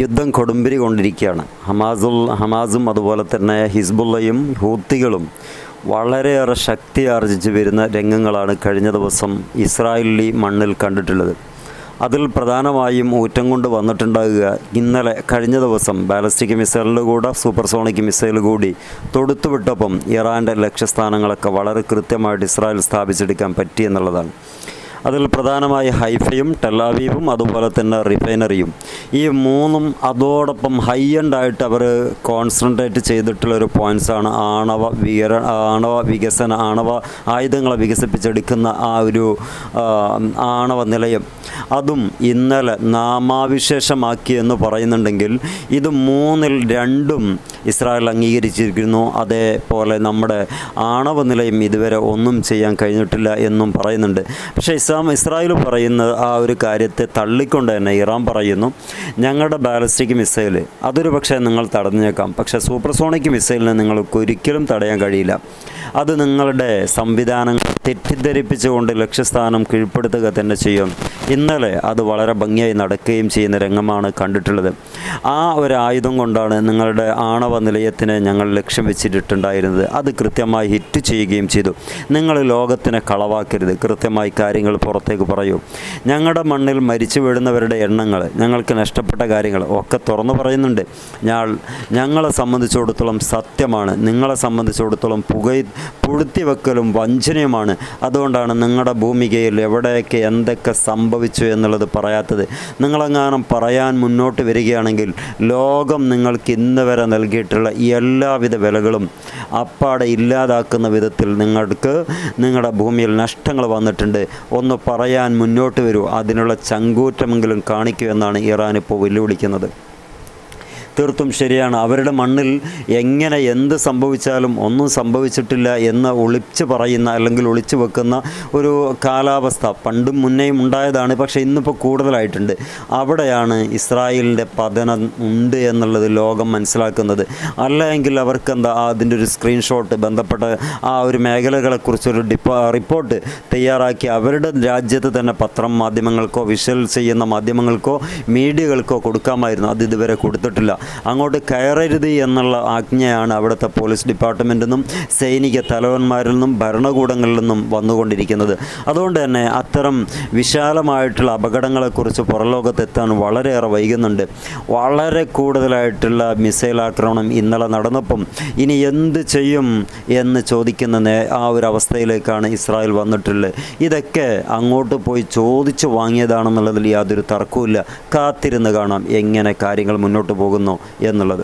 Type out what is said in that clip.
യുദ്ധം കൊടുമ്പിരി കൊണ്ടിരിക്കുകയാണ്. ഹമാസുൽ ഹമാസും അതുപോലെ തന്നെ ഹിസ്ബുള്ളയും ഹൂത്തികളും വളരെയേറെ ശക്തി ആർജിച്ച് വരുന്ന രംഗങ്ങളാണ് കഴിഞ്ഞ ദിവസം ഇസ്രായേലി മണ്ണിൽ കണ്ടിട്ടുള്ളത്. അതിൽ പ്രധാനമായും ഊറ്റം കൊണ്ട് വന്നിട്ടുണ്ടാകുക ഇന്നലെ കഴിഞ്ഞ ദിവസം ബാലസ്റ്റിക് മിസൈലിൽ കൂടെ സൂപ്പർസോണിക് മിസൈൽ കൂടി തൊടുത്തുവിട്ടപ്പം ഇറാന്റെ ലക്ഷ്യസ്ഥാനങ്ങളൊക്കെ വളരെ കൃത്യമായിട്ട് ഇസ്രായേൽ സ്ഥാപിച്ചെടുക്കാൻ പറ്റി എന്നുള്ളതാണ്. അതിൽ പ്രധാനമായി ഹൈഫയും ടെലാവീവും അതുപോലെ തന്നെ റിഫൈനറിയും. ഈ മൂന്നും അതോടൊപ്പം ഹൈ എൻഡ് ആയിട്ട് അവർ കോൺസെൻട്രേറ്റ് ചെയ്തിട്ടുള്ള ഒരു പോയിന്റ്സാണ് ആണവ വികര ആണവ വികസന ആണവ ആയുധങ്ങളെ വികസിപ്പിച്ചെടുക്കുന്ന ആ ഒരു ആണവ നിലയം. അതും ഇന്നലെ നാമാവിശേഷമാക്കി എന്ന് പറയുന്നുണ്ടെങ്കിൽ ഇത് മൂന്നിൽ രണ്ടും ഇസ്രായേൽ അംഗീകരിച്ചിരിക്കുന്നു. അതേപോലെ നമ്മുടെ ആണവ നിലയം ഇതുവരെ ഒന്നും ചെയ്യാൻ കഴിഞ്ഞിട്ടില്ല എന്നും പറയുന്നുണ്ട്. പക്ഷേ ഇസ്ലാം ഇസ്രായേൽ പറയുന്ന ആ ഒരു കാര്യത്തെ തള്ളിക്കൊണ്ട് തന്നെ ഇറാൻ പറയുന്നു ഞങ്ങളുടെ ബാലിസ്റ്റിക് മിസൈൽ അതൊരു പക്ഷേ നിങ്ങൾ തടഞ്ഞേക്കാം. പക്ഷേ സൂപ്പർസോണിക് മിസൈലിനെ നിങ്ങൾക്ക് ഒരിക്കലും തടയാൻ കഴിയില്ല. അത് നിങ്ങളുടെ സംവിധാനങ്ങൾ തെറ്റിദ്ധരിപ്പിച്ചുകൊണ്ട് ലക്ഷ്യസ്ഥാനം കീഴ്പ്പെടുത്തുക തന്നെ ചെയ്യും. ഇന്നലെ അത് വളരെ ഭംഗിയായി നടക്കുകയും ചെയ്യുന്ന രംഗമാണ് കണ്ടിട്ടുള്ളത്. ആ ഒരു ആയുധം കൊണ്ടാണ് നിങ്ങളുടെ ആണവ നിലയത്തിന് ഞങ്ങൾ ലക്ഷ്യം വെച്ചിട്ടുണ്ടായിരുന്നത്. അത് കൃത്യമായി ഹിറ്റ് ചെയ്യുകയും ചെയ്തു. നിങ്ങൾ ലോകത്തിനെ കളവാക്കരുത്. കൃത്യമായി കാര്യങ്ങൾ പുറത്തേക്ക് പറയൂ. ഞങ്ങളുടെ മണ്ണിൽ മരിച്ചു വീഴുന്നവരുടെ എണ്ണങ്ങൾ ഞങ്ങൾക്ക് നഷ്ടപ്പെട്ട കാര്യങ്ങൾ ഒക്കെ തുറന്നു പറയുന്നുണ്ട്. ഞാൻ ഞങ്ങളെ സംബന്ധിച്ചിടത്തോളം സത്യമാണ്. നിങ്ങളെ സംബന്ധിച്ചിടത്തോളം പുക പുഴുത്തി വെക്കലും വഞ്ചനയുമാണ്. അതുകൊണ്ടാണ് നിങ്ങളുടെ ഭൂമികയിൽ എവിടെയൊക്കെ എന്തൊക്കെ സംഭവിച്ചു എന്നുള്ളത് പറയാത്തത്. നിങ്ങളെങ്ങാനും പറയാൻ മുന്നോട്ട് വരികയാണെങ്കിൽ ലോകം നിങ്ങൾക്ക് ഇന്ന് വരെ നൽകിയിട്ടുള്ള എല്ലാവിധ വിലകളും അപ്പാടെ ഇല്ലാതാക്കുന്ന വിധത്തിൽ നിങ്ങൾക്ക് നിങ്ങളുടെ ഭൂമിയിൽ നഷ്ടങ്ങൾ വന്നിട്ടുണ്ട്. ഒന്ന് പറയാൻ മുന്നോട്ട് വരൂ. അതിനുള്ള ചങ്കൂറ്റമെങ്കിലും കാണിക്കൂ എന്നാണ് ഇറാൻ ഇപ്പോൾ വെല്ലുവിളിക്കുന്നത്. തീർത്തും ശരിയാണ്. അവരുടെ മണ്ണിൽ എങ്ങനെ എന്ത് സംഭവിച്ചാലും ഒന്നും സംഭവിച്ചിട്ടില്ല എന്ന് ഒളിച്ച് പറയുന്ന അല്ലെങ്കിൽ ഒളിച്ചു വെക്കുന്ന ഒരു കാലാവസ്ഥ പണ്ടും മുന്നേയും ഉണ്ടായതാണ്. പക്ഷേ ഇന്നിപ്പോൾ കൂടുതലായിട്ടുണ്ട്. അവിടെയാണ് ഇസ്രായേലിന്റെ പതനം ഉണ്ട് എന്നുള്ളത് ലോകം മനസ്സിലാക്കുന്നത്. അല്ലെങ്കിൽ അവർക്ക് എന്താ അതിന്റെ ഒരു സ്ക്രീൻഷോട്ട് ബന്ധപ്പെട്ട ആ ഒരു മേഖലകളെക്കുറിച്ചൊരു ഡിപ്പോ റിപ്പോർട്ട് തയ്യാറാക്കി അവരുടെ രാജ്യത്ത് തന്നെ പത്രം മാധ്യമങ്ങൾക്കോ വിഷ്വൽ ചെയ്യുന്ന മാധ്യമങ്ങൾക്കോ മീഡിയകൾക്കോ കൊടുക്കാമായിരുന്നു. അത് ഇതുവരെ കൊടുത്തിട്ടില്ല. അങ്ങോട്ട് കയറരുത് എന്നുള്ള ആജ്ഞയാണ് അവിടുത്തെ പോലീസ് ഡിപ്പാർട്ട്മെന്റിൽ നിന്നും സൈനിക തലവന്മാരിൽ നിന്നും ഭരണകൂടങ്ങളിൽ നിന്നും വന്നുകൊണ്ടിരിക്കുന്നത്. അതുകൊണ്ട് തന്നെ അത്തരം വിശാലമായിട്ടുള്ള അപകടങ്ങളെക്കുറിച്ച് പുറലോകത്തെത്താൻ വളരെയേറെ വൈകുന്നുണ്ട്. വളരെ കൂടുതലായിട്ടുള്ള മിസൈൽ ആക്രമണം ഇന്നലെ നടന്നപ്പം ഇനി എന്ത് ചെയ്യും എന്ന് ചോദിക്കുന്ന ആ ഒരു അവസ്ഥയിലേക്കാണ് ഇസ്രായേൽ വന്നിട്ടുള്ളത്. ഇതൊക്കെ അങ്ങോട്ട് പോയി ചോദിച്ചു വാങ്ങിയതാണെന്നുള്ളതിൽ യാതൊരു തർക്കവുമില്ല. കാത്തിരുന്ന് കാണാം എങ്ങനെ കാര്യങ്ങൾ മുന്നോട്ട് പോകുന്നു. എന്നുള്ളത്